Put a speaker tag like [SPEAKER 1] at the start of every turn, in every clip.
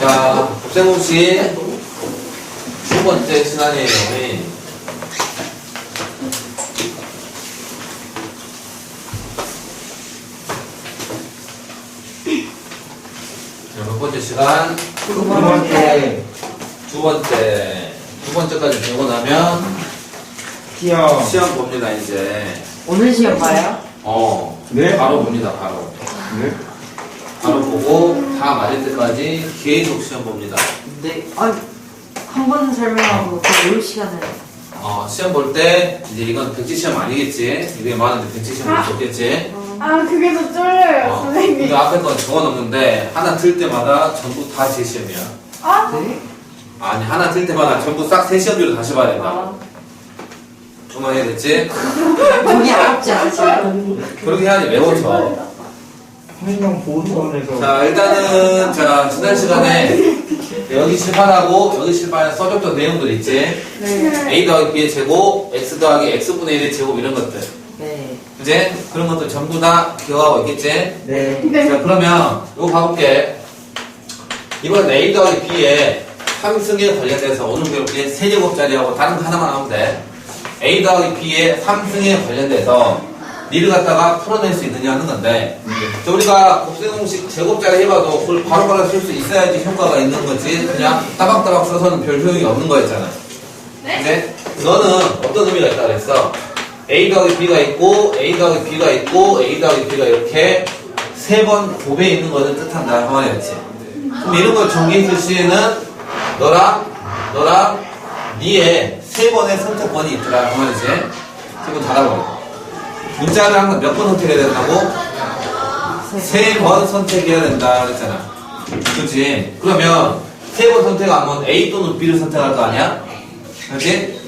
[SPEAKER 1] 자, 씨. 두 번째 시간이에요. 네. 자, 몇 번째 시간?
[SPEAKER 2] 두 번째
[SPEAKER 1] 두 번째. 두 번째까지 배우고 나면
[SPEAKER 2] 시험
[SPEAKER 1] 시험 봅니다, 이제.
[SPEAKER 3] 오늘 시험 봐요?
[SPEAKER 1] 어.
[SPEAKER 2] 네?
[SPEAKER 1] 바로 봅니다, 바로.
[SPEAKER 2] 네?
[SPEAKER 1] 바로 보고 다 맞을 때까지 계속 시험 봅니다.
[SPEAKER 3] 네. 아니, 한 번 설명하고 그 배울 시간을.
[SPEAKER 1] 어, 시험 볼 때 이제 이건 백지 시험 아니겠지? 이게 많은데 백지 시험 볼 수 없겠지?
[SPEAKER 4] 아 그게 더 쫄려요
[SPEAKER 1] 어,
[SPEAKER 4] 선생님
[SPEAKER 1] 앞에 건 적어놓는데 하나 틀 때마다 전부 다 제 시험이야.
[SPEAKER 4] 아
[SPEAKER 3] 네?
[SPEAKER 1] 아니 하나 틀 때마다 전부 싹새 시험지로 다시 봐야 된다.
[SPEAKER 3] 아,
[SPEAKER 1] 정말 이해됐지?
[SPEAKER 3] 돈이 아깝지 않으세요?
[SPEAKER 1] 그렇게 해야지 매워져.
[SPEAKER 2] 환경 보호원에서
[SPEAKER 1] 자 일단은 자 지난 시간에 여기 실판하고 여기 실판에 써줬던 내용들 있지?
[SPEAKER 3] 네.
[SPEAKER 1] a 더하기 b의 제곱, x 더하기 x분의 1의 제곱 이런 것들.
[SPEAKER 3] 네.
[SPEAKER 1] 그지? 그런 것들 전부 다 기억하고 있겠지?
[SPEAKER 2] 네
[SPEAKER 4] 네.
[SPEAKER 1] 자 그러면 이거 봐볼게 이번 A 더하기 B의 삼승에 관련돼서 오늘 배울 게 세제곱짜리하고 다른 거 하나만 하면 돼 A 더하기 B의 삼승에 관련돼서 니를 갖다가 풀어낼 수 있느냐 하는 건데 자, 우리가 곱셈공식 제곱짜리 해봐도 그걸 바로바로 쓸 수 있어야지 효과가 있는 거지. 그냥 따박따박 써서는 별 효용이 없는 거였잖아.
[SPEAKER 4] 네?
[SPEAKER 1] 근데 너는 어떤 의미가 있다 그랬어? A 더하기 B가 있고 A 더하기 B가 있고 A 더하기 B가 이렇게 세 번 곱해 있는 것을 뜻한다 그 말이었지. 그럼 이런 걸 정리했을 시에는 너랑 너랑 니의 세 번의 선택권이 있더라 그 말이지. 지금 닫아버려 문자를 항상 몇 번 선택해야 된다고? 세 번 선택해야 된다 그랬잖아 그치? 그러면 세 번 선택하면 A 또는 B를 선택할 거 아니야? 그렇지?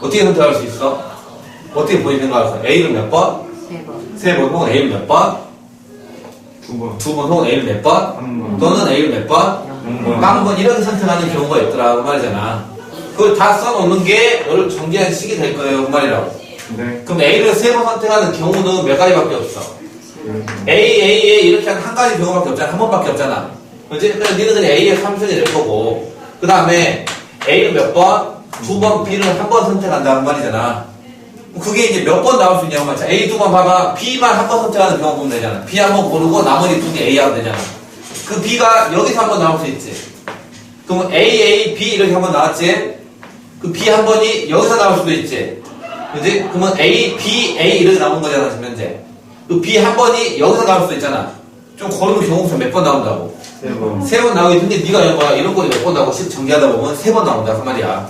[SPEAKER 1] 어떻게 선택할 수 있어? 어떻게 본인 생각해서 A를 몇 번?
[SPEAKER 3] 세 번.
[SPEAKER 1] 세 번 혹은 A를 몇 번?
[SPEAKER 2] 두 번
[SPEAKER 1] 두 번 혹은 A를 몇 번?
[SPEAKER 2] 한 번
[SPEAKER 1] 또는 A를 몇 번?
[SPEAKER 2] 한번
[SPEAKER 1] 빵번 이렇게 선택하는 경우가 있더라 그 말이잖아 그걸 다 써놓는 게 너를 정리한 식이 될 거예요 그 말이라고
[SPEAKER 2] 네.
[SPEAKER 1] 그럼 A를 세번 선택하는 경우는 몇 가지밖에 없어?
[SPEAKER 2] 네.
[SPEAKER 1] A, A, A 이렇게 한, 한 가지 경우밖에 없잖아. 한 번밖에 없잖아. 그렇지? 그래서 니는 그냥 A의 3승이 될 거고. 그 다음에 A를 몇 번? 두 번, B를 한 번 선택한다는 말이잖아. 그게 이제 몇 번 나올 수 있냐고 말이야. A 두 번 봐봐. B만 한 번 선택하는 경우 보면 되잖아. B 한 번 고르고 나머지 두 개 A 하면 되잖아. 그 B가 여기서 한 번 나올 수 있지. 그러면 A, A, B 이렇게 한 번 나왔지? 그 B 한 번이 여기서 나올 수도 있지 그지? 그러면 A, B, A 이렇게 나온 거잖아 지금 현재 그 B 한 번이 여기서 나올 수도 있잖아. 좀 고르면 경우수 몇번 나온다고.
[SPEAKER 2] 세 번.
[SPEAKER 1] 세 번 나오기 근데 네가 여봐 이런 거리 몇번 나오고 식 정리하다 보면 세 번 나온다. 그 말이야.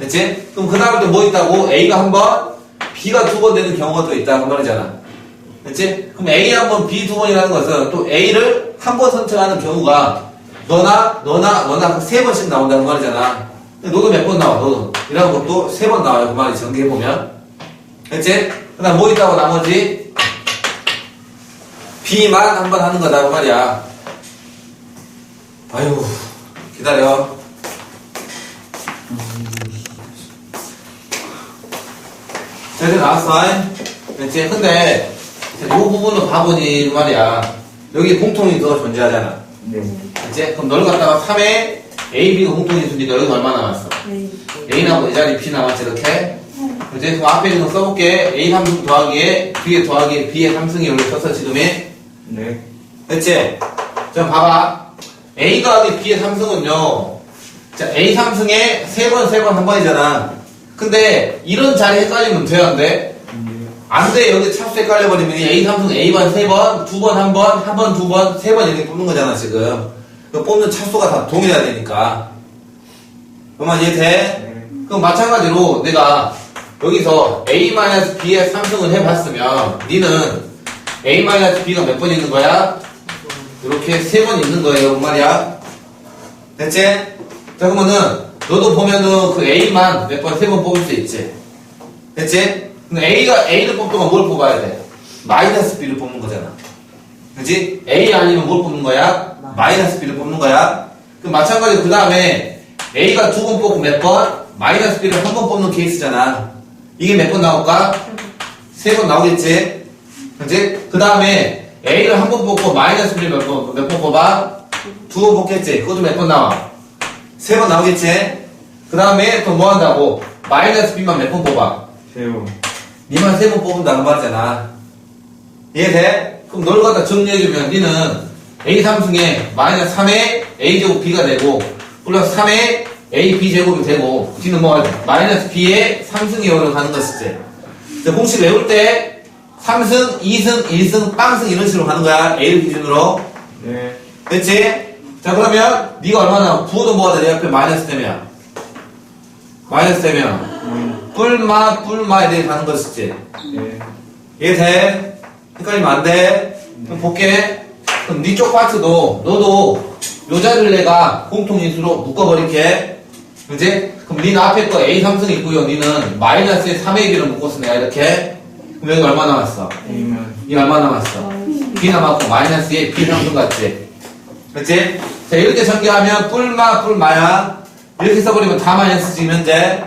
[SPEAKER 1] 됐지? 그럼 그 다음에 또 뭐 있다고? A가 한 번, B가 두 번 되는 경우가 또 있다. 그 말이잖아. 됐지? 그럼 A 한 번, B 두 번이라는 것은 또 A를 한 번 선택하는 경우가 너나 너나 너나 세 번씩 나온다. 그 말이잖아 너도 몇번 나와 너도 이런 것도 세 번 나와요. 그 말이 전개해보면. 됐지? 그 다음 뭐 있다고 나머지? B만 한 번 하는 거다 그 말이야. 아유 기다려. 자 이제 나왔어. 됐지? 근데 이 부분을 봐보니 말이야. 여기 공통이 더 존재하잖아.
[SPEAKER 2] 네.
[SPEAKER 1] 됐지? 그럼 너를 갖다가 3에 A, B가 공통이 있으니까 여기 얼마 남았어?
[SPEAKER 3] 네.
[SPEAKER 1] A 나오고 이 자리 B 남았지 이렇게 그지? 그럼 앞에 있는 거 써볼게 A 3승 더하기에 B에 더하기 B의 3승이 여기 써서 지금이
[SPEAKER 2] 네
[SPEAKER 1] 됐지? 자, 봐봐. A 더하기 B의 3승은요. 자, A 3승에 세 번, 세 번, 한 번이잖아. 근데 이런 자리 헷갈리면 돼야 안 돼? 안 돼. 여기 차수 헷갈려버리면 A 3승 A번 세 번, 두 번, 한 번, 한 번, 두 번, 세번 이렇게 뽑는 거잖아, 지금. 그 뽑는 차수가 다 동일해야 되니까. 그러면 이해돼?
[SPEAKER 2] 네.
[SPEAKER 1] 그럼 마찬가지로 내가 여기서 A-B의 3승을 해봤으면 니는 A-B가 몇 번 있는 거야? 이렇게 세 번 있는 거예요, 그 말이야. 됐지? 자, 그러면은 너도 보면은 그 A만 몇 번, 세 번 뽑을 수 있지. 됐지? 근데 A가 A를 뽑으면 뭘 뽑아야 돼? 마이너스 B를 뽑는 거잖아. 그지? A 아니면 뭘 뽑는 거야? 마이너스 B를 뽑는 거야. 그럼 마찬가지로 그 다음에 A가 두 번 뽑고 몇 번? 마이너스 B를 한 번 뽑는 케이스잖아. 이게 몇 번 나올까? 세 번 나오겠지? 그지? 그 다음에 A를 한 번 뽑고 마이너스 B를 몇 번, 몇 번 뽑아? 두 번 뽑겠지. 그것도 몇 번 나와? 세 번 나오겠지? 그 다음에 또 뭐 한다고? 마이너스 B만 몇 번 뽑아?
[SPEAKER 2] 세요.
[SPEAKER 1] 니만 세 번 뽑는다는 말이잖아. 이해돼? 그럼 널 갖다 정리해주면 니는 A 삼승에 마이너스 3에 A제곱 B가 되고 플러스 3에 A, B제곱이 되고 뒤는 뭐가 돼? 마이너스 B에 3승이 오를 가는 것이지. 자, 공식 외울 때 3승, 2승, 1승, 빵승 이런 식으로 가는 거야. A를 기준으로.
[SPEAKER 2] 네.
[SPEAKER 1] 됐지? 자 그러면 네가 얼마나 부호도 뭐가 돼? 내 옆에 마이너스 되면 마이너스 되면
[SPEAKER 2] 음.
[SPEAKER 1] 뿔마 뿔마에 대해 가는 것이지.
[SPEAKER 2] 네.
[SPEAKER 1] 이해 돼? 헷갈리면 안 돼. 그럼 볼게. 그럼 니쪽 파트도 너도 요 자리를 내가 공통인수로 묶어버릴게. 그지? 그럼 니는 앞에 거 A 삼승 있고요. 니는 마이너스에 3의 B를 묶었어. 내가 이렇게. 그럼 여기 얼마 남았어? 이 얼마 남았어? B 남았고 마이너스에 B 삼승 같지? 그치? 자 이렇게 전개하면 뿔마 뿔마야. 이렇게 써버리면 다 마이너스지 현재.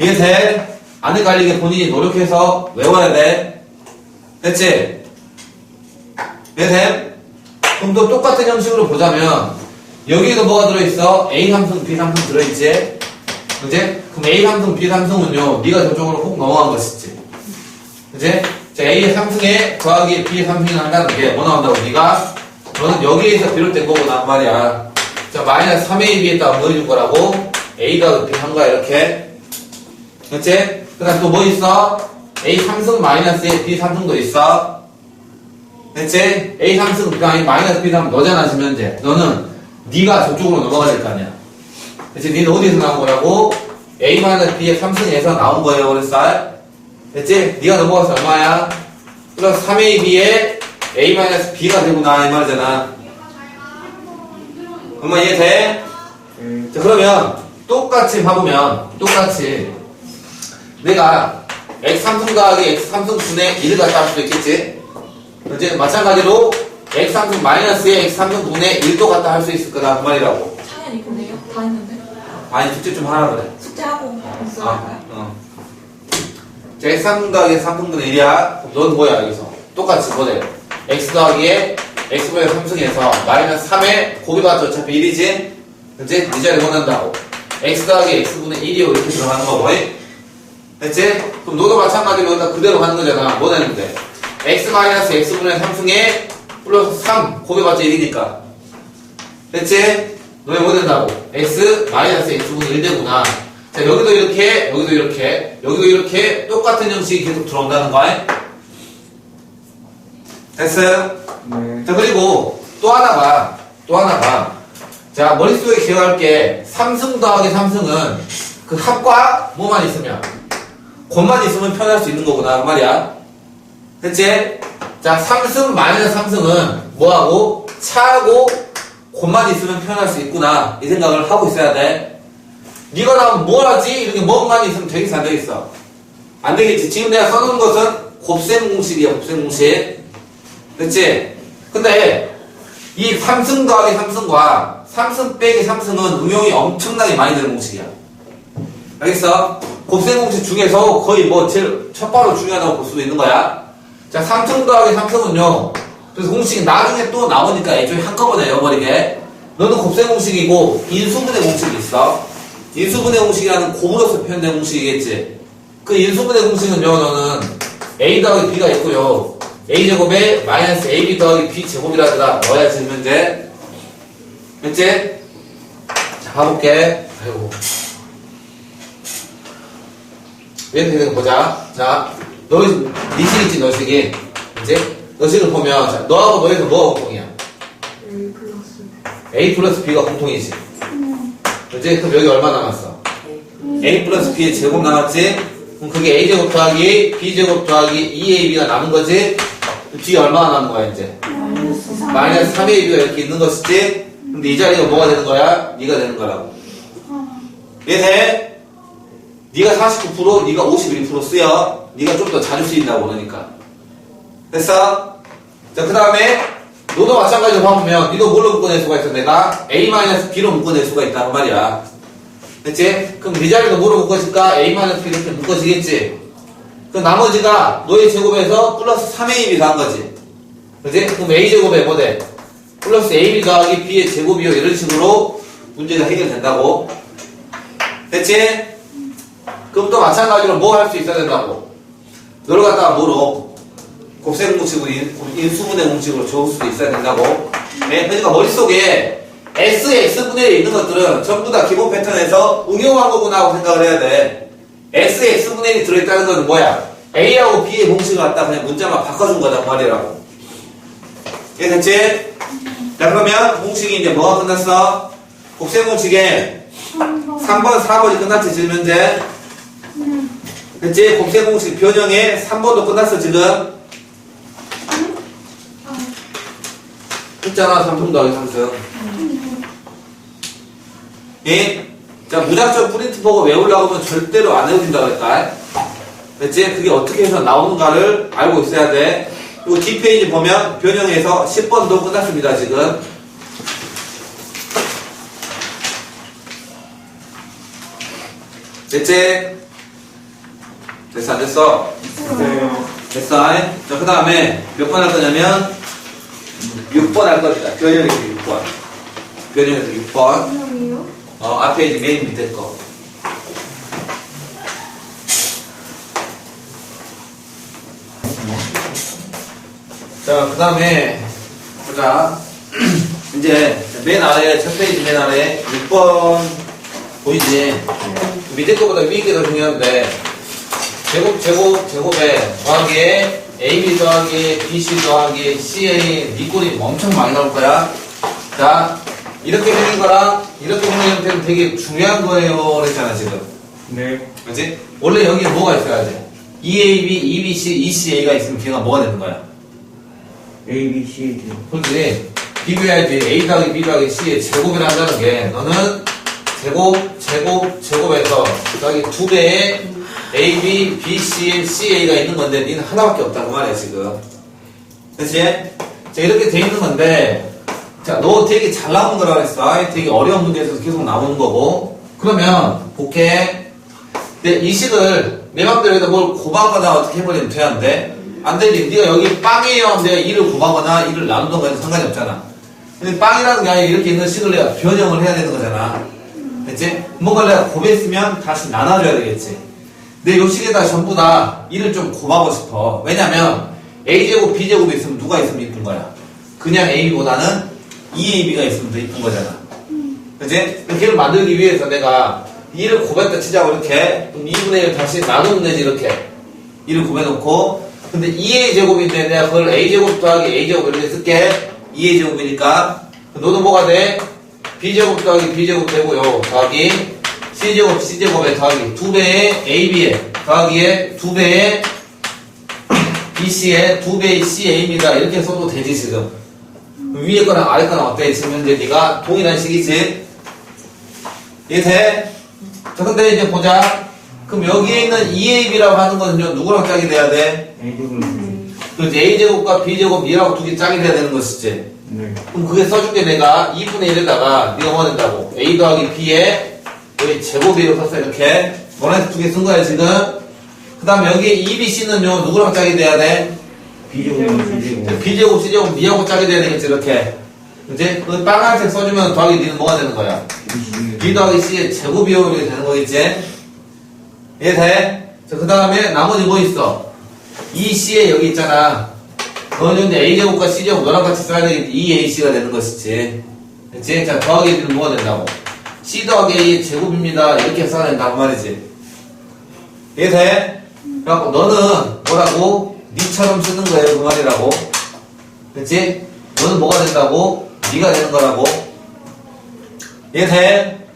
[SPEAKER 1] 이해돼? 안 헷갈리게 본인이 노력해서 외워야 돼. 됐지? 이해돼? 그럼 또 똑같은 형식으로 보자면 여기에도 뭐가 들어있어? A 삼성, B 삼성 들어있지? 그지? 그럼 A 삼성, B 삼성은요 네가 저쪽으로 훅 넘어간 것이지. 그지? 자 A 삼성에 더하기 B 삼성이 한다는 게 뭐 나온다고 네가? 너는 여기에서 비롯된 거구나 그 말이야. 자 마이너스 3A, B에다가 뭐 해줄 거라고? A가 B 한 거야 이렇게. 그치? 그 다음 또 뭐 있어? A 삼승 마이너스에 B 삼승도 있어. 됐지? A 그 다음에 마이너스 B 삼 너잖아 지금 현재. 너는 네가 저쪽으로 넘어가야 될 거 아니야. 됐지? 니는 어디서 나온 거라고? A 마이너스 B의 삼승에서 나온 거예요 그랬어? 됐지? 네가 넘어가서 얼마야? 플러스 3AB에 A 마이너스 B가 되구나 이 말이잖아. 엄마 이해돼?
[SPEAKER 2] 네.
[SPEAKER 1] 자, 그러면 똑같이 봐보면 똑같이 내가 x3승 더하기 x3승 분의 1을 갖다 할 수도 있겠지 이제 마찬가지로 x3승 마이너스에 x3승 분의 1도 갖다 할 수 있을 거다. 그 말이라고.
[SPEAKER 5] 당연히 근데요? 다 했는데?
[SPEAKER 1] 아니 숙제 좀 하라 그래.
[SPEAKER 5] 숙제하고 있어야
[SPEAKER 1] 아,
[SPEAKER 5] 할까요?
[SPEAKER 1] 어. 자, x3승 더하기 x3승 분의 1이야 그럼 넌 뭐야 여기서? 똑같이 뭐래? X 더하기에 x분의 3승에서 마이너스 3에 곱해봤자 어차피 1이지? 그치? 이 자리 원한다고. X 더하기 x분의 1이요. 이렇게 들어가는 거고. 됐지? 그럼 너도 마찬가지로 여기다 그대로 가는 거잖아. 뭐 되는데 x 마이너스 x분의 3승에 플러스 3 곱해봤자 1이니까. 됐지? 너네 뭐 된다고? x 마이너스 x분의 1 되구나. 자 여기도 이렇게 여기도 이렇게 여기도 이렇게 똑같은 형식이 계속 들어온다는 거야? 됐어요?
[SPEAKER 2] 네.
[SPEAKER 1] 자 그리고 또 하나가 또 하나가 자 머릿속에 기억할 게. 3승 더하기 3승은 그 합과 뭐만 있으면? 곱만 있으면 표현할 수 있는 거구나. 그 말이야 됐지? 자 3승 마이너스 3승은 뭐하고 차하고 곱만 있으면 표현할 수 있구나 이 생각을 하고 있어야 돼 네가 나면 뭘 하지? 이렇게 뭔만 있으면 되겠어 안 되겠어? 안 되겠지 지금 내가 써놓은 것은 곱셈 공식이야 곱셈 공식 됐지? 근데 이 3승 더하기 3승과 3승 빼기 3승은 응용이 엄청나게 많이 되는 공식이야. 알겠어? 곱셈 공식 중에서 거의 뭐 제일 첫 바로 중요하다고 볼 수도 있는 거야. 자, 3승 더하기 3승은요. 그래서 공식이 나중에 또 나오니까 애초에 한꺼번에 외워버리게. 너는 곱셈 공식이고 인수분해 공식이 있어. 인수분해 공식이라는 곱으로서 표현된 공식이겠지. 그 인수분해 공식은요, 너는 a 더하기 b가 있고요. a제곱에 마이너스 ab 더하기 b제곱이라더라 넣어야 지금 현재. 됐지? 자, 가볼게. 아이고. 왜 되는 거 보자. 자, 너희, 니식 있지, 너식이. 이제? 너식을 보면, 자, 너하고 너에서 뭐가 공통이야?
[SPEAKER 3] A 플러스
[SPEAKER 1] A 플러스 B가 공통이지. 그지? 그럼 여기 얼마 남았어? A 플러스 B의 제곱 남았지? 그럼 그게 A제곱 더하기 B제곱 더하기 2AB가 남은 거지? 그 뒤에 얼마나 남은 거야, 이제?
[SPEAKER 3] 마이너스 3
[SPEAKER 1] 마이너스 3AB가 이렇게 있는 것이지? 근데 이 자리가 뭐가 되는 거야? 네가 되는 거라고. 이해돼? 네가 49%, 네가 51% 쓰여. 네가 좀 더 자주 쓰인다고 그러니까. 됐어? 자, 그 다음에 너도 마찬가지로 봐보면 니도 뭘로 묶어낼 수가 있어? 내가 A-B로 묶어낼 수가 있다 그 말이야. 됐지? 그럼 네 자리도 뭐로 묶어질까? A-B 이렇게 묶어지겠지? 그 나머지가 너의 제곱에서 플러스 3AB가 한 거지. 그지? 그럼 A제곱에 뭐 돼? 플러스 AB 더하기 B의 제곱이요. 이런 식으로 문제가 해결된다고. 됐지? 그럼 또 마찬가지로 뭐 할 수 있어야 된다고? 너를 갖다가 뭐로? 곱셈 공식으로 인- 인수분해 공식으로 적을 수도 있어야 된다고. 네? 그러니까 머릿속에 S, X분의 1에 있는 것들은 전부 다 기본 패턴에서 응용한 거구나 하고 생각을 해야 돼. X, X분의 1이 들어있다는 건 뭐야? A하고 B의 공식을 갖다 그냥 문자만 바꿔준 거단 말이라고. 이해됐지? 자, 그러면 공식이 이제 뭐가 끝났어? 곱셈 공식에 3번, 4번이 끝났지, 지금 현재? 됐지? 곱셈 공식 변형에 3번도 끝났어, 지금? 했잖아, 3분 더하기 3승. 예? 자, 무작정 프린트 보고 외우려고 하면 절대로 안 외워진다 그랬다. 됐지? 그게 어떻게 해서 나오는가를 알고 있어야 돼. 그리고 뒷페이지 보면 변형해서 10번도 끝났습니다, 지금. 됐지? 됐어, 안 됐어?
[SPEAKER 2] 네.
[SPEAKER 1] 됐어. 자, 그 다음에 몇 번 할 거냐면 6번 할 겁니다. 변형에서 6번. 변형에서 6번.
[SPEAKER 4] 분명이요?
[SPEAKER 1] 어, 앞에 이제 맨 밑에 거. 자, 그 다음에, 보자. 이제, 맨 아래, 첫 페이지 맨 아래, 6번, 보이지? 밑에 거보다 위에 게 더 중요한데, 제곱, 제곱, 제곱에 더하기에, AB 더하기, BC 더하기, CA, 니꼴이 엄청 많이 나올 거야. 자, 이렇게 생긴 거랑 이렇게 생긴 형태는 되게 중요한 거예요. 그랬잖아, 지금.
[SPEAKER 2] 네.
[SPEAKER 1] 그지? 원래 여기에 뭐가 있어야 돼? EAB, EBC, ECA가 있으면 걔가 뭐가 되는 거야?
[SPEAKER 2] A, B, C, D.
[SPEAKER 1] 그렇지. 비교해야지. A 더하기 B 더하기 C의 제곱이라 한다는 게 너는 제곱, 제곱, 제곱에서 더하기 두 배의 A, B, B, C의 CA가 있는 건데 니는 하나밖에 없다고 말이야, 지금. 그치? 자, 이렇게 돼 있는 건데 자, 너 되게 잘 나오는 거라 그랬어. 아이, 되게 어려운 문제에서 계속 나오는 거고. 그러면 볼게. 근데 이 식을 내 맘대로 해서 뭘 곱하거나 어떻게 해버리면 돼, 안 돼? 안 되지. 네가 여기 빵이에요 내가 2를 곱하거나 2를 나누던가 해도 상관이 없잖아. 근데 빵이라는 게 아니라 이렇게 있는 식을 내가 변형을 해야 되는 거잖아. 됐지? 뭔가 내가 곱했으면 다시 나눠줘야 되겠지. 근데 요 식에다 전부 다 2를 좀 곱하고 싶어. 왜냐면 A제곱, B제곱이 있으면 누가 있으면 이쁜 거야? 그냥 AB보다는 2AB가 있으면 더 이쁜 거잖아. 그치? 걔를 만들기 위해서 내가 2를 곱했다 치자고 이렇게 그럼 2분의 1 다시 나누면 되지 이렇게 2를 곱해놓고 근데 2a 제곱인데 내가 그걸 a 제곱 더하기 a 제곱 이렇게 쓸게 2a 제곱이니까 너도 뭐가 돼? b 제곱 더하기 b 제곱 되고요 더하기 c 제곱 c 제곱에 더하기 2배의 ab에 더하기에 2배의 bc에 2배의 cab다 이렇게 써도 되지 지금 위에 거랑 아래 거랑 어때? 지금 현재 네가 동일한 식이지? 이해돼? 자 근데 이제 보자 그럼 여기에 있는 2ab라고 하는 거는요 누구랑 짝이 돼야 돼? 그렇지 a제곱과 b제곱 2라고 두 개 짝이 돼야 되는 것이지
[SPEAKER 2] 네.
[SPEAKER 1] 그럼 그게 써줄게 내가 2분의 1에다가 네가 뭐 된다고 a 더하기 b에 여기 제곱이라고 썼어 이렇게 너네 두개 쓴 거야 지금 그 다음에 여기 2bc는요 누구랑 짝이 돼야 돼?
[SPEAKER 2] B 제곱, C 제곱.
[SPEAKER 1] b제곱 c제곱 니하고 짝이 돼야 되겠지 이렇게 그치? 그 빨간색 써주면 더하기 니는 뭐가 되는 거야?
[SPEAKER 2] B,
[SPEAKER 1] 더하기 c의 제곱이요 이렇게 되는 거겠지? 이해돼? 자, 그 다음에 나머지 뭐 있어? 이 c에 여기 있잖아. 너는 이제 a제곱과 c제곱 너랑 같이 써야 되겠지. 2ac가 되는 것이지. 그치? 자, 더하기 B는 뭐가 된다고? C 더하기 a 제곱입니다. 이렇게 써야 된다고 말이지. 이해 돼? 그래갖고 너는 뭐라고? 니처럼 쓰는 거예요. 그 말이라고. 그치? 너는 뭐가 된다고? 니가 되는 거라고. 이해 돼?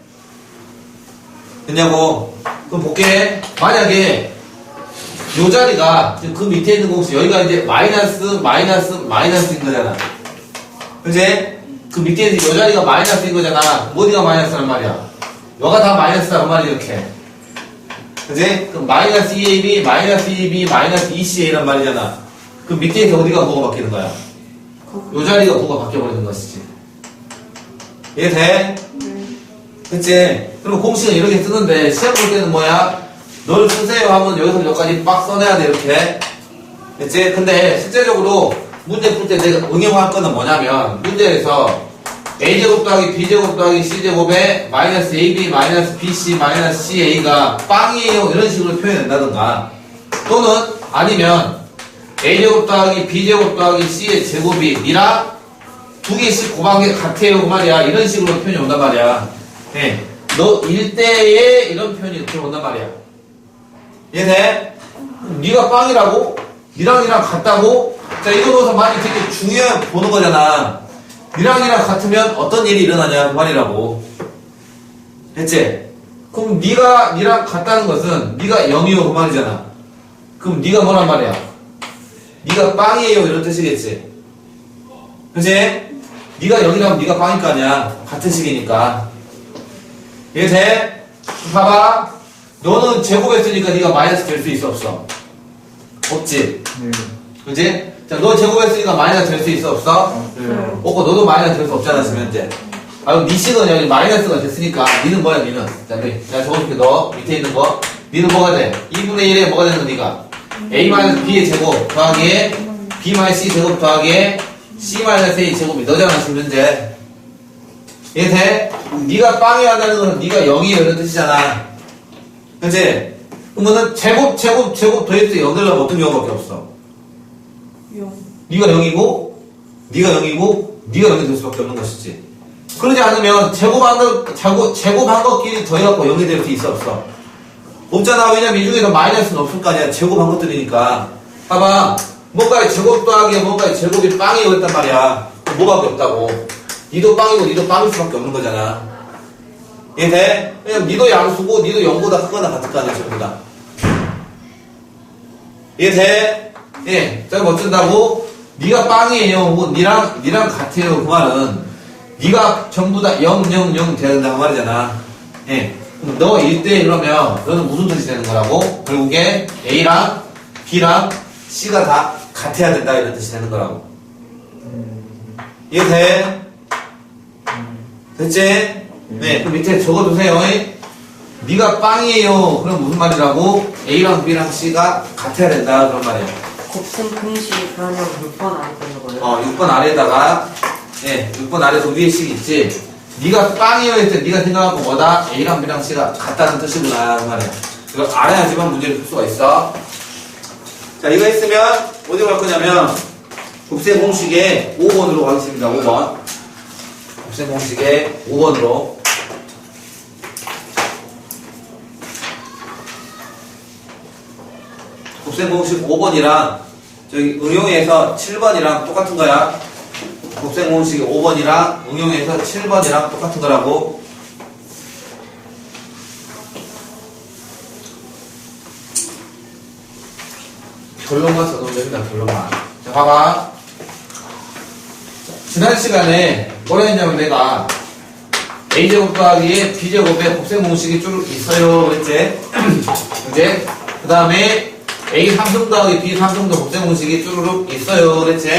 [SPEAKER 1] 됐냐고? 그럼 볼게. 만약에 요 자리가 그 밑에 있는 공식 여기가 이제 마이너스 마이너스 마이너스인 거잖아. 그지? 그 밑에 있는 요 자리가 마이너스인 거잖아. 어디가 마이너스란 말이야? 여가 다 마이너스란 말이야 이렇게. 그지? 그럼 마이너스 2ab 마이너스 2b 마이너스 2ca란 말이잖아. 그 밑에 있는 어디가 뭐가 바뀌는 거야? 요 자리가 뭐가 바뀌어버리는 것이지. 이해 돼? 그치? 그럼 공식은 이렇게 쓰는데 시험 볼 때는 뭐야? 널 쓰세요 하면 여기서 여기까지 빡 써내야 돼 이렇게 그치? 근데 실제적으로 문제 풀 때 내가 응용할 거는 뭐냐면 문제에서 a제곱 더하기 b제곱 더하기 c제곱에 마이너스 ab 마이너스 bc 마이너스 ca가 빵이에요. 이런 식으로 표현한다든가. 또는 아니면 a제곱 더하기 b제곱 더하기 c의 제곱이 니랑 두 개씩 곱하기 같아요. 그 말이야. 이런 식으로 표현이 온단 말이야. 예. 너 일대에 이런 표현이 들어온단 말이야. 얘네 네가 빵이라고? 니랑 니랑 같다고? 자 이거 넣어서 많이 되게 중요한 보는 거잖아 니랑 니랑 같으면 어떤 일이 일어나냐 그 말이라고 됐지? 그럼 네가 니랑 같다는 것은 네가 0이요 그 말이잖아 그럼 네가 뭐란 말이야 네가 빵이에요 이런 뜻이겠지 그치? 네가 0이라면 네가 빵일 거 아니야 같은 식이니까 이해 돼? 봐봐 너는 제곱했으니까 네가 마이너스 될 수 있어 없어? 없지
[SPEAKER 2] 네.
[SPEAKER 1] 그지? 자, 너 제곱했으니까 마이너스 될 수 있어 없어?
[SPEAKER 2] 없어요.
[SPEAKER 1] 없고 너도 마이너스 될 수 없잖아 지금 현재 아 그럼 니 식은 여기 마이너스가 됐으니까 니는 뭐야 니는 자, 네. 자 적어줄게 너 밑에 있는 거 니는 뭐가 돼? 2분의 1에 뭐가 되는 거 니가? a 마이너스 b의 제곱 더하기 b 마이너스 c 제곱 더하기 c 마이너스 a 제곱이 너잖아 지금 현재 이해 돼? 니가 빵이 한다는 건 니가 0이에요 이런 뜻이잖아 그치? 그러면은 제곱 제곱 제곱 더해서 연결하면 어떤 경우밖에 없어 네가 0이고 네가 0이고 네가 0이 될 수밖에 없는 것이지. 그러지 않으면 제곱한 것 제곱, 제곱한 것끼리 더해갖고 0이 될 수 있어 없어? 없잖아. 왜냐면 이 중에서 마이너스는 없을 거 아니야. 제곱한 것들이니까. 봐봐. 뭔가의 제곱 더하기 뭔가의 제곱이 빵이고 했단 말이야. 뭐밖에 없다고? 니도 빵이고 니도 빵일 수밖에 없는 거잖아. 이해돼? 왜냐면 니도 양수고 니도 0보다 크거나 같을 거 아니야 전부 다. 이해돼? 예, 자, 뭐 어쩐다고? 네가 빵이에요. 뭐, 니랑, 니랑 같아요. 그 말은, 네가 전부 다 0, 0, 0 돼야 된다고 말이잖아. 예. 그럼 너 1대 이러면, 너는 무슨 뜻이 되는 거라고? 결국에 A랑 B랑 C가 다 같아야 된다. 이런 뜻이 되는 거라고. 이해 돼? 됐지? 네, 그럼 밑에 적어두세요. 네가 빵이에요. 그럼 무슨 말이라고? A랑 B랑 C가 같아야 된다. 그런 말이에요.
[SPEAKER 3] 곱셈 금시 그러면 6번 안 되는 거예요?
[SPEAKER 1] 어, 6번 아래에다가, 예, 6번 아래에서 위에 식 있지. 네가 빵이요 했을 때 네가 생각하고 뭐다? A랑 B랑 C가 같다는 뜻이구나. 그 말이야. 이거 알아야지만 문제를 풀 수가 있어. 자, 이거 했으면 어디로 갈 거냐면, 곱셈 공식에 5번으로 가겠습니다. 5번. 곱셈 공식에 5번으로. 곱셈 공식 5번이랑 저기 응용해서 7번이랑 똑같은 거야. 곱셈 공식 5번이랑 응용해서 7번이랑 똑같은 거라고. 결론만 써놓으면 됩니다. 결론만. 자, 봐봐. 자, 지난 시간에 뭐라 했냐면 내가 a제곱 더하기에 b제곱에 곱셈 공식이 쭉 있어요. 그랬지? 이제 그 다음에 A 3승 더하기 B 3승도 곱셈 공식이 쭈루룩 있어요. 그랬지?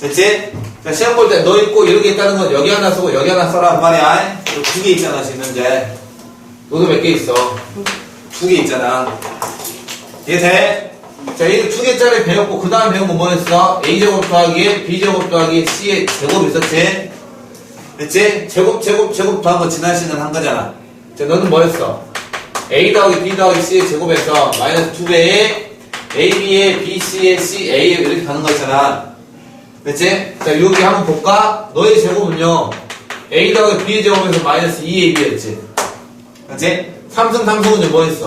[SPEAKER 1] 됐지? 자, 시험 볼 때 너 있고 이렇게 있다는 건 여기 하나 쓰고 여기 하나 써라. 그 말이야. 두 개 있잖아, 지금 현재. 너도 몇 개 있어? 두 개 있잖아. 이해 돼? 자, 이두 개짜리 배웠고, 그 다음 배운 거 뭐였어? A제곱 더하기 B제곱 더하기 C의 제곱 있었지? 됐지? 제곱, 제곱, 제곱 더한 거 지난 시간 한 거잖아. 자, 너는 뭐였어? A 더하기 B 더하기 C의 제곱에서 마이너스 2배의 AB의 BC의 CA에 이렇게 가는 거잖아. 됐지? 자, 여기 한번 볼까? 너의 제곱은요, A 더하기 B의 제곱에서 마이너스 2AB였지. 그치? 3승, 3승은 뭐 했어?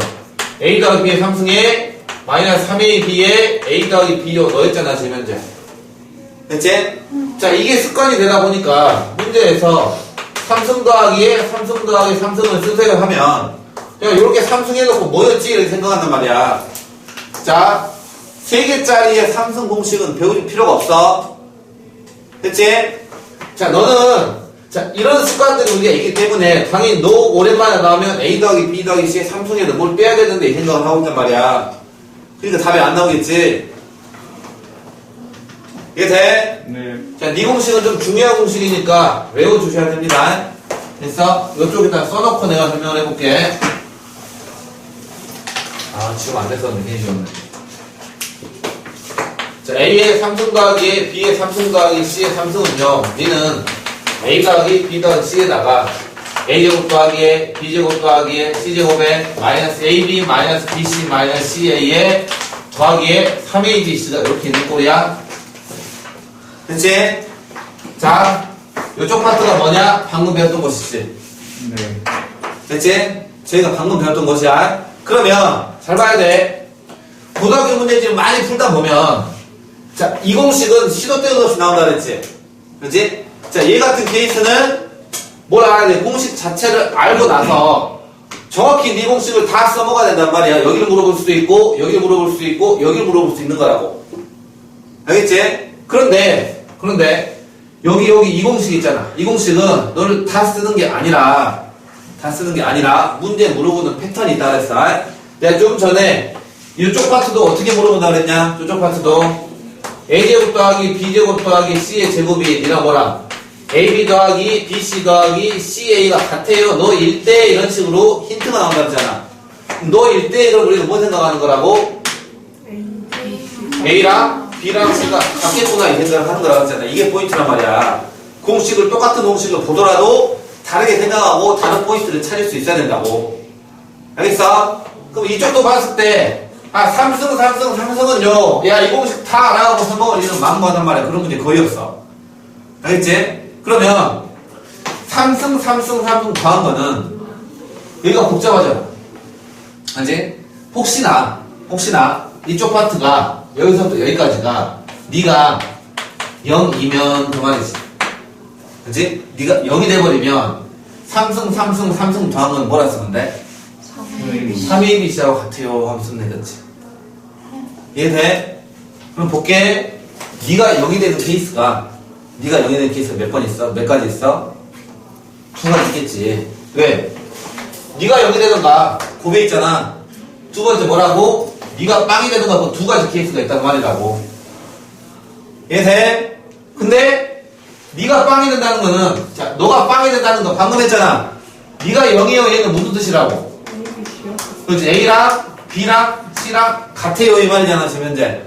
[SPEAKER 1] A 더하기 B의 3승에 마이너스 3AB의 A 더하기 B로 넣었잖아, 현재. 됐지? 자, 이게 습관이 되다 보니까 문제에서 3승 더하기에 3승 더하기 3승을 쓰세요 하면 그냥 이렇게 3승 해놓고 뭐였지? 이렇게 생각한단 말이야. 자, 3개짜리의 3승 공식은 배울 필요가 없어. 됐지? 자, 너는 자, 이런 습관들이 우리가 있기 때문에 당연히 너 오랜만에 나오면 A 더하기 B 더하기 C의 3승에는 뭘 빼야 되는데 이 생각을 하고 있단 말이야. 그러니까 답이 안 나오겠지? 이게 돼?
[SPEAKER 2] 네.
[SPEAKER 1] 자, 네 공식은 좀 중요한 공식이니까 외워주셔야 됩니다. 됐어? 이쪽에다 써놓고 내가 설명을 해볼게. 아, 지금 안 괜히 지웠네. 자, A의 3승 더하기 B의 3승 더하기 C의 3승은요, 니는 A 더하기 B 더하기 C에다가 A제곱 더하기 A, B제곱 더하기 A, C제곱에 마이너스 AB 마이너스 BC 마이너스 CA에 더하기에 3ABC가 이렇게 있는 꼴이야. 됐지? 자, 이쪽 파트가 뭐냐? 방금 배웠던 것이지.
[SPEAKER 2] 네.
[SPEAKER 1] 됐지? 저희가 방금 배웠던 것이야. 그러면 잘 봐야 돼. 고등학교 문제집 많이 풀다 보면 자, 이 공식은 시도 때도 없이 나온다 그랬지? 그렇지? 자, 얘 같은 케이스는 뭘 알아야 돼? 공식 자체를 알고 나서 정확히 네 공식을 다 써먹어야 된단 말이야. 여기를 물어볼 수도 있고, 여기를 물어볼 수도 있고, 여기를 물어볼 수 있는 거라고. 알겠지? 그런데, 그런데, 여기, 여기 이 공식 있잖아. 이 공식은 너를 다 쓰는 게 아니라, 다 쓰는 게 아니라, 문제 물어보는 패턴이 있다 그랬어. 내가 좀 전에, 이쪽 파트도 어떻게 물어본다 그랬냐? 이쪽 파트도. A제곱 더하기 B제곱 더하기 C의 제곱이 니라 뭐라? AB 더하기 BC 더하기 CA가 같아요. 너 1대 이런 식으로 힌트가 나온다 그랬잖아. 너 1대 이걸 우리는 뭐 생각하는 거라고? A랑 B랑 C가 같겠구나 이 생각을 하는 거라고 했잖아. 이게 포인트란 말이야. 공식을 똑같은 공식을 보더라도 다르게 생각하고 다른 포인트를 찾을 수 있어야 된다고. 알겠어? 그럼 이쪽도 봤을 때, 아, 3승, 3승, 3승은요, 야, 이 공식 다 알아가고 써먹을 일은 만무하단 말이야. 그런 문제 거의 없어. 알겠지? 그러면, 3승, 3승, 3승 더한 거는, 여기가 복잡하잖아. 알지? 혹시나, 혹시나, 이쪽 파트가, 여기서부터 여기까지가, 네가 0이면 그만이지. 그치? 네가 0이 돼버리면, 3승, 3승, 3승 더한 건 뭐라 돼? 3ABC하고 같아요 하면 쓰면 되겠지 이해돼? 그럼 볼게 네가 0이 되는 케이스가 네가 0이 되는 케이스가 몇 번 있어? 몇 가지 있어? 두 가지 있겠지 왜? 네가 0이 되던가 고배 있잖아 두 번째 뭐라고? 네가 빵이 되던가 뭐두 가지 케이스가 있단 말이라고 이해돼? 근데 네가 빵이 된다는 거는 자 너가 빵이 된다는 거 방금 했잖아 네가 0이요 얘는 무슨 뜻이라고? 그렇지 A랑 B랑 C랑 같아요 이 말이잖아 지금 현재.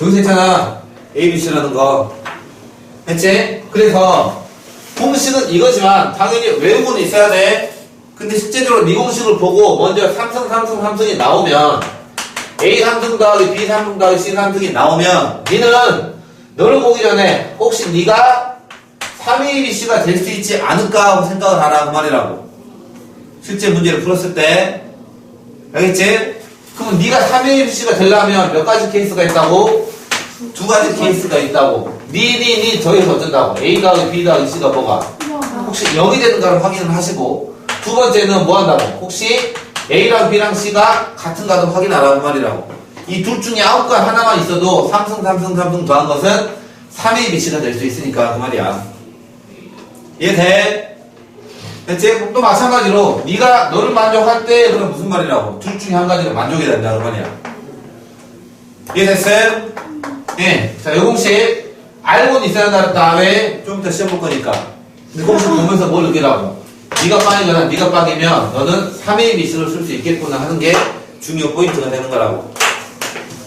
[SPEAKER 1] 여기서 했잖아. A, B, C라는 거. 했지? 그래서 공식은 이거지만 당연히 외우고는 있어야 돼. 근데 실제적으로 네 공식을 보고 먼저 3승 3승 3승이 나오면 A 3승 더하기 B 3승 더하기 C 3승이 나오면 니는 너를 보기 전에 혹시 네가 3ABC가 될 수 있지 않을까 하고 생각을 하라 그 말이라고 실제 문제를 풀었을 때 알겠지? 그러면 네가 3ABC가 되려면 몇 가지 케이스가 있다고? 두 가지 케이스가 있다고 니, 니, 니 더해서 어쩐다고 A 더하기 B 더하기 C가 뭐가? 혹시 0이 되는가를 확인을 하시고 두 번째는 뭐 한다고? 혹시 A랑 B랑 C가 같은가도 확인하라고 말이라고 이 둘 중에 아홉 가 하나만 있어도 3승 3승 3승 더한 것은 3ABC가 될 수 있으니까 그 말이야 이해돼? 또 마찬가지로 네가 너를 만족할 때 그럼 무슨 말이라고? 둘 중에 한 가지를 만족해야 된다 그 말이야 이해됐어요? 예. 자, 요 공식 알고는 있어야 한다 다음에 좀 이따 시험 볼 거니까 이 공식 보면서 뭘 느끼라고? 네가 빵이거나 네가 빵이면 너는 3의 미스를 쓸 수 있겠구나 하는 게 중요 포인트가 되는 거라고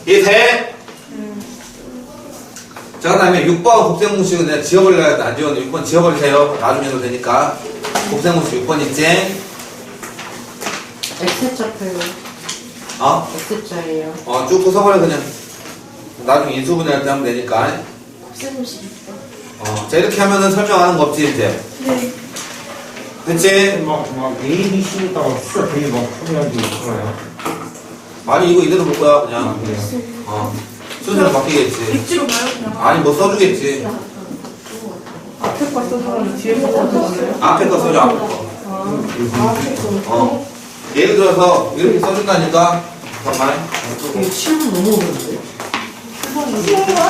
[SPEAKER 1] 이해돼? 자, 그 다음에 6번 곱셈 공식은 내가 지워버려야 돼. 안 지웠는데 6번 지워버리세요. 나중에 해도 되니까. 곱셈 공식 6번 있지?
[SPEAKER 3] X자 표요.
[SPEAKER 1] 어?
[SPEAKER 3] X자예요.
[SPEAKER 1] 어, 쭉 부숴버려, 그냥. 나중에 인수분해할 때 하면 되니까. 어, 자, 이렇게 하면은 설명하는 거 없지, 이제.
[SPEAKER 4] 네.
[SPEAKER 1] 됐지?
[SPEAKER 2] 막, 막, A, B, C에다가 숫자 되게 막 확인하기 있잖아요.
[SPEAKER 1] 아니, 이거 이대로 볼 거야,
[SPEAKER 2] 아,
[SPEAKER 1] 그냥.
[SPEAKER 2] 그래요?
[SPEAKER 1] 어. 순서로 바뀌겠지.
[SPEAKER 4] 백지로 가요 그냥.
[SPEAKER 1] 아니, 뭐 써주겠지.
[SPEAKER 3] 앞에 거 써주면 뒤에 거 써주세요.
[SPEAKER 1] 앞에 거 써줘, 앞에 거. 어. 예를 들어서, 이렇게 써준다니까. 잠깐만.
[SPEAKER 3] 이거 7분 넘어오는데?
[SPEAKER 4] 쉬운 거야?